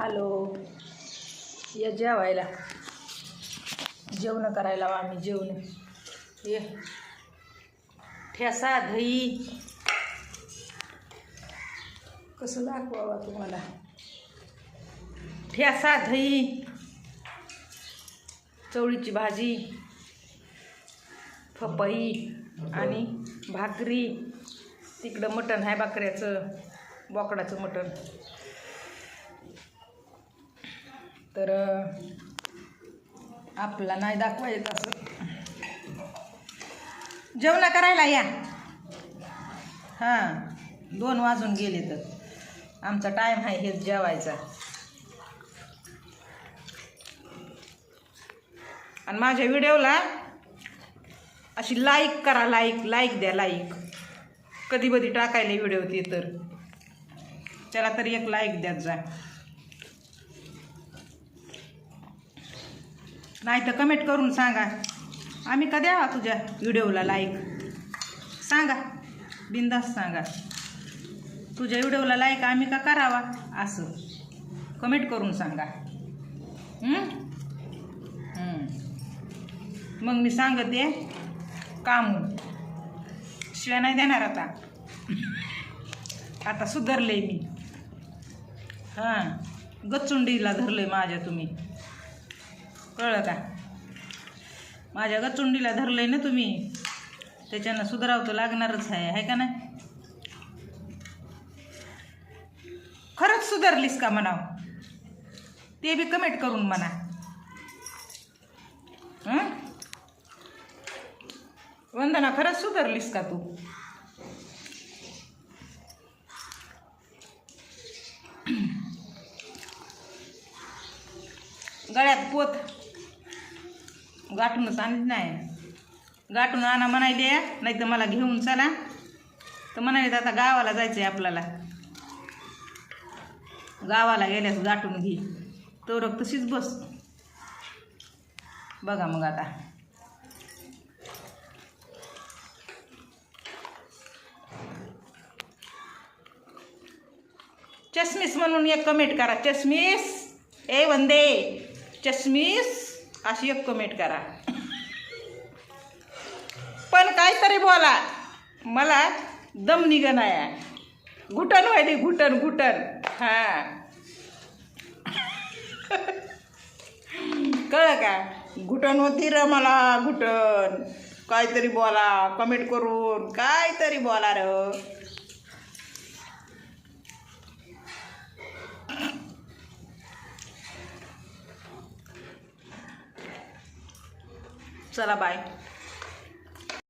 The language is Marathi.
हॅलो. या जेवायला. जेवण करायला आम्ही जेवण ये. ठेसा दही. कसं दाखवावा तुम्हाला? ठेसा दही. चवळीची भाजी. फपई आणि भाकरी. तिकडं मटण आहे बकऱ्याचं बोकडाचं मटण. तर आपला नाही दाखवायचं असं. जेवण करायला या. हां दोन वाजून गेले तर. आमचा टाईम आहे हेच जेवायचा. आणि माझ्या व्हिडिओला अशी लाईक करा लाईक लाईक द्या लाईक कधी कधी टाकायला व्हिडिओ ते तर. त्याला तरी एक लाईक द्यात जा नाही तर कमेंट करून सांगा. आम्ही का द्यावा तुझ्या व्हिडिओला लाईक सांगा. बिंदास सांगा. तुझ्या व्हिडिओला लाईक आम्ही का करावा? असं. कमेंट करून सांगा. मग मी सांगते काम. शिवाय नाही देणार आता. आता सुधारले मी. हां. गचुंडीला आहे माझ्या तुम्ही. कळलं का? माझ्या गचुंडीला धरलंय ना तुम्ही. त्याच्यानं सुधराव तर लागणारच आहे आहे का नाही? खरंच सुधारलीस का म्हणाव? ते बी कमेंट करून म्हणा. हं? वंदना खरंच सुधारलीस का तू? गळ्यात पोत. गाठूनच आणली नाही. गाठून आणा म्हणायले नाही तर मला घेऊन चला. तर म्हणाले आता गावाला जायचं आहे आपल्याला. गावाला गेल्यास गाठून घे. तर तशीच बस. बघा मग आता. चष्मीस म्हणून एक कमेंट करा. चष्मीस. ए वंदे. चष्मीस. अशी एक कमेंट करा. पण काहीतरी बोला. मला दम निघणाया घुटण व्हायली घुटण घुटण हा. कळलं का? घुटण होती र मला घुटण काहीतरी बोला कमेंट करून. काहीतरी बोला र. चला बाय